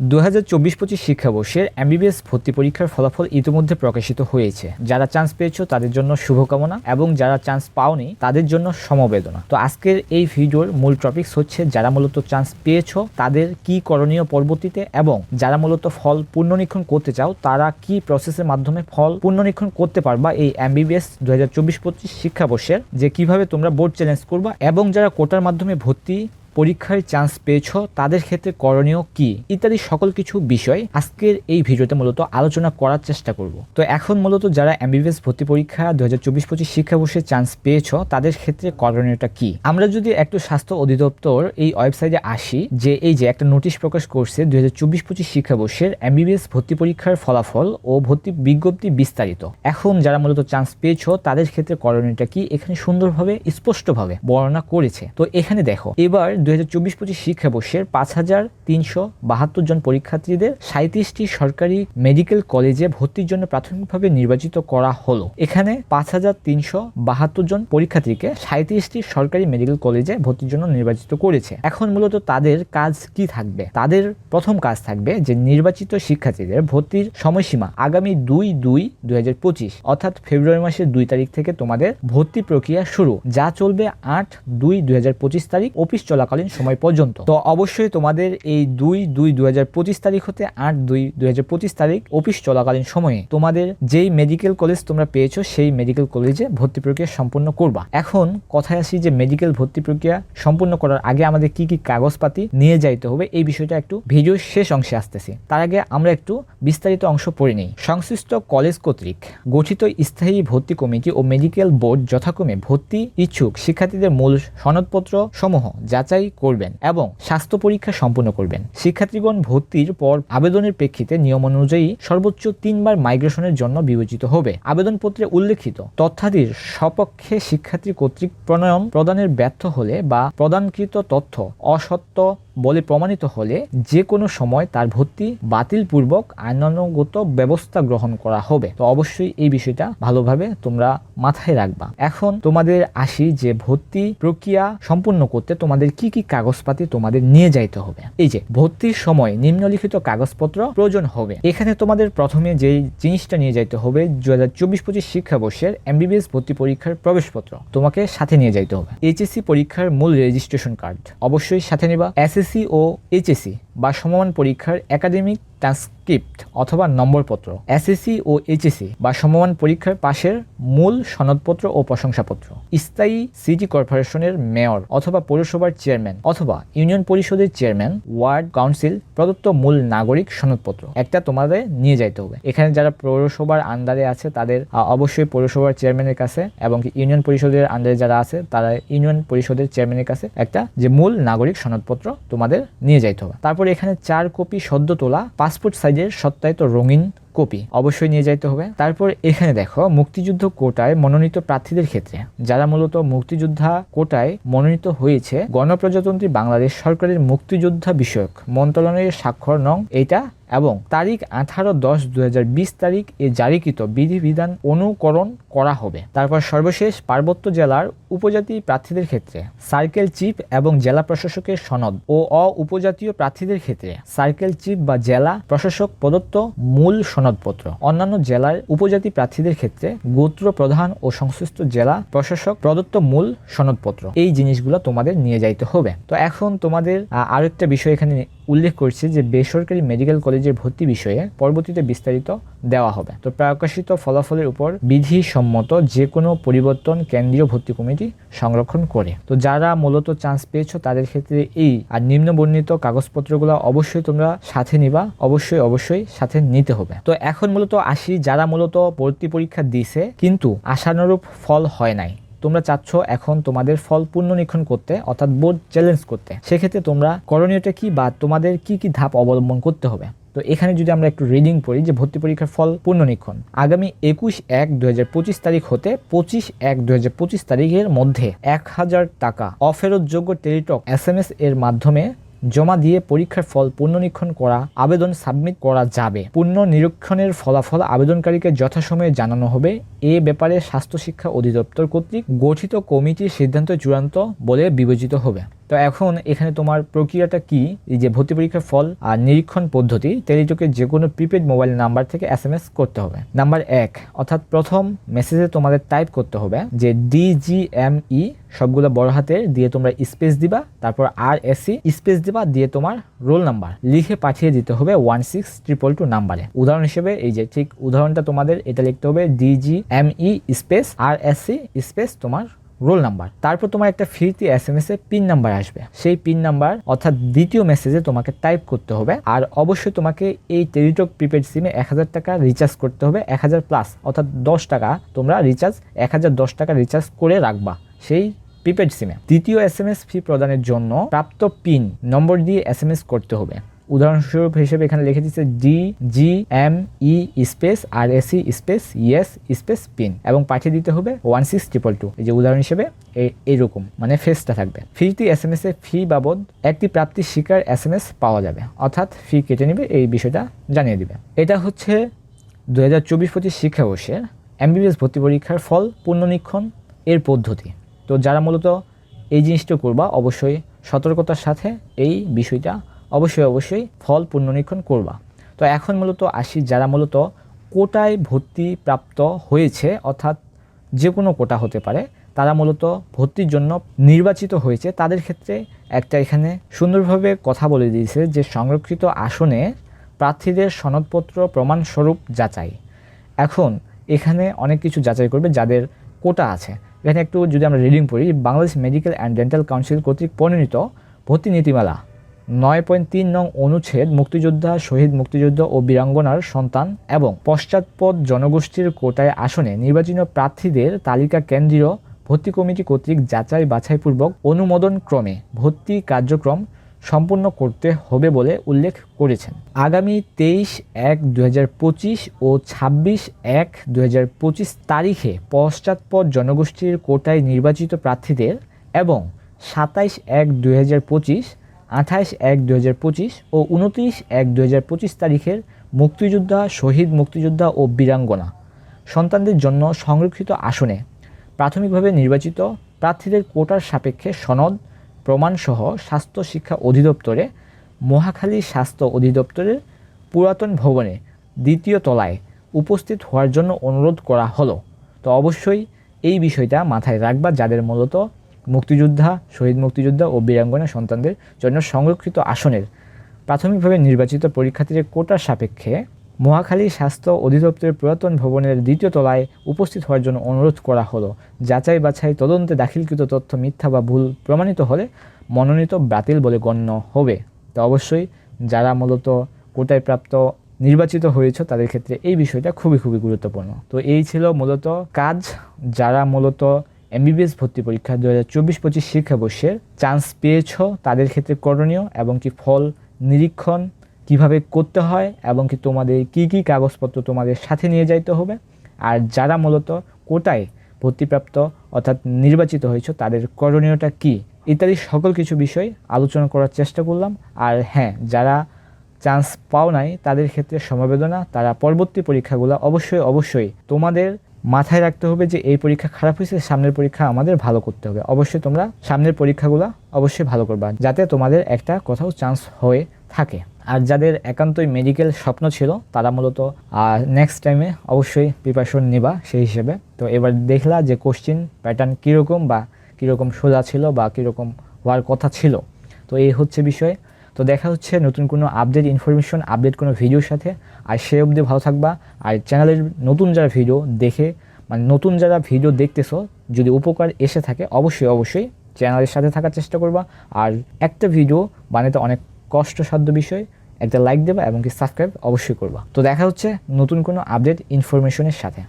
দু হাজার চব্বিশ পঁচিশ শিক্ষাবর্ষের এমবিবিএস ভর্তি পরীক্ষার ফলাফল ইতিমধ্যে প্রকাশিত হয়েছে। যারা চান্স পেয়েছ তাদের জন্য শুভকামনা এবং যারা চান্স পাওনি তাদের জন্য সমবেদনা। তো আজকের এই ভিডিওর মূল টপিকস হচ্ছে যারা মূলত চান্স পেয়েছ, তাদের কি করণীয় পরবর্তীতে এবং যারা মূলত ফল পুনর্নিরীক্ষণ করতে চাও, তারা কি প্রসেসের মাধ্যমে ফল পুনর্নিরীক্ষণ করতে পারবা এই এমবিবিএস দু হাজার চব্বিশ পঁচিশ শিক্ষাবর্ষের যে কীভাবে তোমরা বোর্ড চ্যালেঞ্জ করবা এবং যারা কোটার মাধ্যমে ভর্তি পরীক্ষায় চান্স পেয়েছ, তাদের ক্ষেত্রে করণীয় কি? ইত্যাদি সকল কিছু বিষয় আজকের এই ভিডিওতে মূলত আলোচনা করার চেষ্টা করব। তো এখন মূলত যারা এমবিবিএস ভর্তি পরীক্ষা দু হাজার চব্বিশ পঁচিশ শিক্ষাবর্ষে চান্স পেয়েছ, তাদের ক্ষেত্রে করণীয়টা কি? আমরা যদি একটু স্বাস্থ্য অধিদপ্তর এই ওয়েবসাইটে আসি, যে এই যে একটা নোটিশ প্রকাশ করছে দু হাজার চব্বিশ পঁচিশ শিক্ষাবর্ষের এমবিবিএস ভর্তি পরীক্ষার ফলাফল ও ভর্তি বিজ্ঞপ্তি বিস্তারিত। এখন যারা মূলত চান্স পেয়েছ, তাদের ক্ষেত্রে করণীয়টা কি? এখানে সুন্দরভাবে, স্পষ্টভাবে বর্ণনা করেছে। তো এখানে দেখো, এবার দুই হাজার চব্বিশ পঁচিশ শিক্ষাবর্ষের পাঁচ হাজার তিনশো বাহাত্তর জন পরীক্ষার্থীদের সাঁত্রিশটি সরকারি মেডিকেল কলেজে ভর্তির জন্য প্রাথমিকভাবে নির্বাচিত করা হলো। এখানে পাঁচ হাজার তিনশো বাহাত্তর জন পরীক্ষার্থীকে সাঁত্রিশটি সরকারি মেডিকেল কলেজে ভর্তির জন্য নির্বাচিত করেছে। এখন মূলত তাদের কাজ কি থাকবে? তাদের প্রথম কাজ থাকবে যে নির্বাচিত শিক্ষার্থীদের ভর্তির সময়সীমা আগামী দুই দুই দুই হাজার পঁচিশ, অর্থাৎ ফেব্রুয়ারি মাসের দুই তারিখ থেকে তোমাদের ভর্তি প্রক্রিয়া শুরু। যা চলবে আট দুই দুই হাজার পঁচিশ তারিখ, অফিস চলাকালীন সময় পর্যন্ত। তো অবশ্যই তোমাদের এই দুই দুই পঁচিশ তারিখ হতে আট দুই পঁচিশ তারিখ অফিস চলাকালীন সময়ে তোমাদের যেই মেডিকেল কলেজ তোমরা পেয়েছ, সেই মেডিকেল কলেজে ভর্তি প্রক্রিয়া সম্পূর্ণ করবা। এখন কথায় আসি যে মেডিকেল ভর্তি প্রক্রিয়া সম্পূর্ণ করার আগে আমাদের কি কি কাগজপাতি নিয়ে যাইতে হবে, এই বিষয়টা একটু ভিডিওর শেষ অংশে আসতেছি। তার আগে আমরা একটু বিস্তারিত অংশ পড়ে নিই। সংশ্লিষ্ট কলেজ কর্তৃক গঠিত স্থায়ী ভর্তি কমিটি ও মেডিকেল বোর্ড যথাক্রমে ভর্তি ইচ্ছুক শিক্ষার্থীদের মূল সনদপত্র সমূহ যাচাই করবেন এবং স্বাস্থ্য পরীক্ষা সম্পন্ন করবেন। শিক্ষার্থীগণ ভর্তির পর আবেদনের প্রেক্ষিতে নিয়ম অনুযায়ী সর্বোচ্চ তিনবার মাইগ্রেশনের জন্য বিবেচিত হবে। আবেদনপত্রে উল্লেখিত তথ্যাদির সপক্ষে শিক্ষার্থী কর্তৃক প্রণয়ন প্রদানের ব্যর্থ হলে বা প্রদানকৃত তথ্য অসত্য বলে প্রমাণিত হলে যে কোনো সময় তার ভর্তি বাতিল পূর্বক আইনানুগত ব্যবস্থা গ্রহণ করা হবে। তো অবশ্যই এই বিষয়টা ভালোভাবে তোমরা মাথায় রাখবা। এখন তোমাদের আসি যে ভর্তি প্রক্রিয়া সম্পূর্ণ করতে তোমাদের কি কি কাগজপাতি তোমাদের নিয়ে যাইতে হবে। এই যে, ভর্তির সময় নিম্নলিখিত কাগজপত্র প্রয়োজন হবে। এখানে তোমাদের প্রথমে যে জিনিসটা নিয়ে যাইতে হবে দু হাজার চব্বিশ পঁচিশ শিক্ষাবর্ষের এমবিবিএস ভর্তি পরীক্ষার প্রবেশপত্র। তোমাকে সাথে নিয়ে যাইতে হবে। এইচএসসি পরীক্ষার মূল রেজিস্ট্রেশন কার্ড। অবশ্যই সাথে নেবা। এসএসসি ও এইচএসসি বা সমমান পরীক্ষার একাডেমিক ট্রান্সক্রিপ্ট অথবা নম্বরপত্র এসএসসি ও এইচএসসি বা সমমান পরীক্ষার পাশের মূল সনদপত্র ও প্রশংসাপত্র, স্থায়ী সিটি কর্পোরেশনের মেয়র অথবা পৌরসভার চেয়ারম্যান অথবা ইউনিয়ন পরিষদের চেয়ারম্যান, ওয়ার্ড কাউন্সিল, প্রদত্ত মূল নাগরিক সনদপত্র। একটা তোমাদের নিয়ে যাইতে হবে। এখানে যারা পৌরসভার আন্ডারে আছে তাদের অবশ্যই পৌরসভার চেয়ারম্যানের কাছে এবং ইউনিয়ন পরিষদের আন্ডারে যারা আছে তারা ইউনিয়ন পরিষদের চেয়ারম্যানের কাছে একটা যে মূল নাগরিক সনদপত্র তোমাদের নিয়ে যাইতে হবে। তারপর এখানে চার কপি সদ্য তোলা পাসপোর্ট সাইজের সত্যায়িত রঙিন কপি অবশ্যই নিয়ে যাইতে হবে। তারপর এখানে দেখো, মুক্তিযুদ্ধ কোটায় মনোনীত প্রার্থীদের ক্ষেত্রে, যারা মূলত মুক্তিযোদ্ধা কোটায় মনোনীত হয়েছে, গণপ্রজাতন্ত্রী বাংলাদেশ সরকারের মুক্তিযোদ্ধা বিষয়ক মন্ত্রণালয়ের স্বাক্ষর নং এটা এবং তারিখ আঠারো দশ দু তারিখ এ জারিকৃত বিধিবিধান অনুকরণ করা হবে। তারপর সর্বশেষ পার্বত্য জেলার উপজাতি প্রার্থীদের ক্ষেত্রে, সার্কেল চিফ এবং জেলা প্রশাসকের সনদ ও অ উপজাতীয় প্রার্থীদের ক্ষেত্রে, সার্কেল চিফ বা জেলা প্রশাসক প্রদত্ত মূল সনদপত্র। অন্যান্য জেলার উপজাতি প্রার্থীদের ক্ষেত্রে গোত্র প্রধান ও সংশ্লিষ্ট জেলা প্রশাসক প্রদত্ত মূল সনদপত্র। এই জিনিসগুলো তোমাদের নিয়ে যাইতে হবে। তো এখন তোমাদের আরেকটা বিষয় এখানে উল্লেখ করছে যে বেসরকারি মেডিকেল কলেজের ভর্তি বিষয়ে পরবর্তীতে বিস্তারিত দেওয়া হবে। তো প্রকাশিত ফলাফলের উপর বিধিসম্মত যে কোনো পরিবর্তন কেন্দ্রীয় ভর্তি কমিটি সংরক্ষণ করে। তো যারা মূলত চান্স পেয়েছ তাদের ক্ষেত্রে এই আর নিম্ন বর্ণিত কাগজপত্রগুলো অবশ্যই তোমরা সাথে নিবা। অবশ্যই অবশ্যই সাথে নিতে হবে। তো এখন মূলত আসি যারা মূলত ভর্তি পরীক্ষা দিছে কিন্তু আশানুরূপ ফল হয় নাই। তোমরা চাচ্ছ এখন তোমাদের ফল পুনর্নীক্ষণ করতে, অর্থাৎ বোর্ড চ্যালেঞ্জ করতে। সেক্ষেত্রে তোমরা করণীয়টা কি বা তোমাদের কি কি ধাপ অবলম্বন করতে হবে? তো এখানে যদি আমরা একটু রিডিং পড়ি যে ভর্তি পরীক্ষার ফল পুনর্নিরীক্ষণ আগামী একুশ এক দু তারিখ হতে পঁচিশ এক দু তারিখের মধ্যে এক হাজার টাকা অফেরতযোগ্য টেলিটক এস এর মাধ্যমে জমা দিয়ে পরীক্ষার ফল পুনর্নীক্ষণ করা, আবেদন সাবমিট করা যাবে। পুনর্নিরীক্ষণের ফলাফল আবেদনকারীকে যথাসময়ে জানানো হবে। এ ব্যাপারে স্বাস্থ্য শিক্ষা অধিদপ্তর কর্তৃক গঠিত কমিটির সিদ্ধান্ত চূড়ান্ত বলে বিবেচিত হবে। তো এখন এখানে তোমার প্রক্রিয়াটা কি? এই যে ভর্তি পরীক্ষার ফল আর নিরীক্ষণ পদ্ধতি টেলিটকের যে কোনো প্রিপেড মোবাইল নাম্বার থেকে এস এম এস করতে হবে। নাম্বার এক, অর্থাৎ প্রথম মেসেজে তোমাদের টাইপ করতে হবে যে ডিজিএমই সবগুলো বড় হাতের, দিয়ে তোমরা স্পেস দিবা, তারপর আর এসি স্পেস দিবা, দিয়ে তোমার রোল নাম্বার লিখে পাঠিয়ে দিতে হবে ওয়ান সিক্স ট্রিপল টু নাম্বারে উদাহরণ হিসেবে এই যে ঠিক উদাহরণটা তোমাদের, এটা লিখতে হবে DGME space R AC space তোমার রোল নাম্বার। তারপর তোমার একটা ফ্রিতে এস এম এস এ পিন নাম্বার আসবে। সেই পিন নাম্বার অর্থাৎ দ্বিতীয় মেসেজে তোমাকে টাইপ করতে হবে। আর অবশ্যই তোমাকে এই টেলিটক প্রিপেড সিমে এক হাজার টাকা রিচার্জ করতে হবে, এক হাজার প্লাস অর্থাৎ দশ টাকা তোমরা রিচার্জ এক হাজার দশ টাকা রিচার্জ করে রাখবা সেই প্রিপেড সিমে দ্বিতীয় এস এম এস ফি প্রদানের জন্য প্রাপ্ত পিন নম্বর দিয়ে এস এম এস করতে হবে। উদাহরণস্বরূপ হিসেবে এখানে লিখে দিচ্ছে D G M E space R AC space yes space PIN এবং পাঠিয়ে দিতে হবে ওয়ান সিক্স ট্রিপল টু এই যে উদাহরণ হিসেবে এই এইরকম মানে ফেসটা থাকবে। ফ্রিতে এস এম এস এ ফি বাবদ একটি প্রাপ্তি শিকার এস এম এস পাওয়া যাবে। অর্থাৎ ফি কেটে নেবে, এই বিষয়টা জানিয়ে দিবে। এটা হচ্ছে দু হাজার চব্বিশ পঁচিশ শিক্ষাবর্ষের এমবিবিএস ভর্তি পরীক্ষার ফল পুনর্নীক্ষণ এর পদ্ধতি। তো যারা মূলত এই জিনিসটা করবা, অবশ্যই সতর্কতার সাথে এই বিষয়টা অবশ্যই অবশ্যই ফল পুনর্নীক্ষণ করবা। তো এখন মূলত আসি যারা মূলত কোটায় ভর্তি প্রাপ্ত হয়েছে, অর্থাৎ যে কোনো কোটা হতে পারে, তারা মূলত ভর্তির জন্য নির্বাচিত হয়েছে। তাদের ক্ষেত্রে একটা এখানে সুন্দরভাবে কথা বলে দিয়েছে যে সংরক্ষিত আসনে প্রার্থীদের সনদপত্র প্রমাণস্বরূপ যাচাই। এখন এখানে অনেক কিছু যাচাই করবে যাদের কোটা আছে। এখানে একটু যদি আমরা রিডিং পড়ি, Bangladesh medical and dental council কর্তৃক প্রণীত ভর্তি নীতিমালা নয় পয়েন্ট তিন নং অনুচ্ছেদ মুক্তিযোদ্ধা, শহীদ মুক্তিযোদ্ধা ও বীরাঙ্গনার সন্তান এবং পশ্চাৎপদ জনগোষ্ঠীর কোটায় আসনে নির্বাচিত প্রার্থীদের তালিকা কেন্দ্রীয় ভর্তি কমিটি কর্তৃক যাচাই বাছাইপূর্বক অনুমোদন ক্রমে ভর্তি কার্যক্রম সম্পূর্ণ করতে হবে বলে উল্লেখ করেছেন। আগামী তেইশ এক দু ও ছাব্বিশ এক দু তারিখে পশ্চাৎপদ জনগোষ্ঠীর কোটায় নির্বাচিত প্রার্থীদের এবং সাতাইশ এক দু আঠাইশ এক দু ও উনত্রিশ এক দু হাজার পঁচিশ তারিখের মুক্তিযোদ্ধা, শহীদ মুক্তিযোদ্ধা ও বীরাঙ্গনা সন্তানদের জন্য সংরক্ষিত আসনে প্রাথমিকভাবে নির্বাচিত প্রার্থীদের কোটার সাপেক্ষে সনদ, প্রমাণসহ স্বাস্থ্য শিক্ষা অধিদপ্তরে, মহাখালী স্বাস্থ্য অধিদপ্তরের পুরাতন ভবনে দ্বিতীয় তলায় উপস্থিত হওয়ার জন্য অনুরোধ করা হলো। তো অবশ্যই এই বিষয়টা মাথায় রাখবা যাদের মূলত মুক্তিযোদ্ধা, শহীদ মুক্তিযোদ্ধা ও বীরাঙ্গনা সন্তানদের জন্য সংরক্ষিত আসনের প্রাথমিকভাবে নির্বাচিত পরীক্ষার্থীদের কোটার সাপেক্ষে মহাখালী স্বাস্থ্য অধিদপ্তরের পুরাতন ভবনের দ্বিতীয় তলায় উপস্থিত হওয়ার জন্য অনুরোধ করা হলো। যাচাই বাছাই তদন্তে দাখিলকৃত তথ্য মিথ্যা বা ভুল প্রমাণিত হলে মনোনীত বাতিল বলে গণ্য হবে। তো অবশ্যই যারা মূলত কোটায় প্রাপ্ত নির্বাচিত হয়েছে, তাদের ক্ষেত্রে এই বিষয়টা খুবই খুবই গুরুত্বপূর্ণ। তো এই ছিল মূলত কাজ। যারা মূলত এমবিবিএস ভর্তি পরীক্ষা দু হাজার চব্বিশ পঁচিশ শিক্ষাবর্ষের চান্স পেয়েছ তাদের ক্ষেত্রে করণীয় এবং কি ফল নিরীক্ষণ কীভাবে করতে হয় এবং কি তোমাদের কি কি কাগজপত্র তোমাদের সাথে নিয়ে যাইতে হবে? আর যারা মূলত কোটায় ভর্তিপ্রাপ্ত অর্থাৎ নির্বাচিত হয়েছে তাদের করণীয়টা কি? ইত্যাদি সকল কিছু বিষয় আলোচনা করার চেষ্টা করলাম। আর হ্যাঁ যারা চান্স পাও নাই তাদের ক্ষেত্রে সমবেদনা, তারা পরবর্তী পরীক্ষাগুলো অবশ্যই অবশ্যই তোমাদের মাথায় রাখতে হবে যে এই পরীক্ষা খারাপ হয়েছে, সামনের পরীক্ষা আমাদের ভালো করতে হবে। অবশ্যই তোমরা সামনের পরীক্ষাগুলো অবশ্যই ভালো করবা, যাতে তোমাদের একটা কোথাও চান্স হয়ে থাকে। আর যাদের একান্তই মেডিকেল স্বপ্ন ছিল, তারা মূলত নেক্সট টাইমে অবশ্যই প্রিপারেশন নেবা সেই হিসেবে। তো এবার দেখলা যে কোশ্চিন প্যাটার্ন কীরকম বা কীরকম সোজা ছিল বা কীরকম হওয়ার কথা ছিল। তো এই হচ্ছে বিষয়। তো দেখা হচ্ছে নতুন কোনো আপডেট ইনফরমেশন আপডেট কোনো ভিডিওর সাথে। আর সে অবধি ভালো থাকবা। আর চ্যানেলের নতুন যারা ভিডিও দেখে মানে নতুন যারা ভিডিও দেখতেছো, যদি উপকার এসে থাকে, অবশ্যই অবশ্যই চ্যানেলের সাথে থাকার চেষ্টা করবা। আর একটা ভিডিও বানাতে অনেক কষ্টসাধ্য বিষয়, একটা লাইক দেবা এবং কি সাবস্ক্রাইব অবশ্যই করবা। তো দেখা হচ্ছে নতুন কোনো আপডেট ইনফরমেশনের সাথে।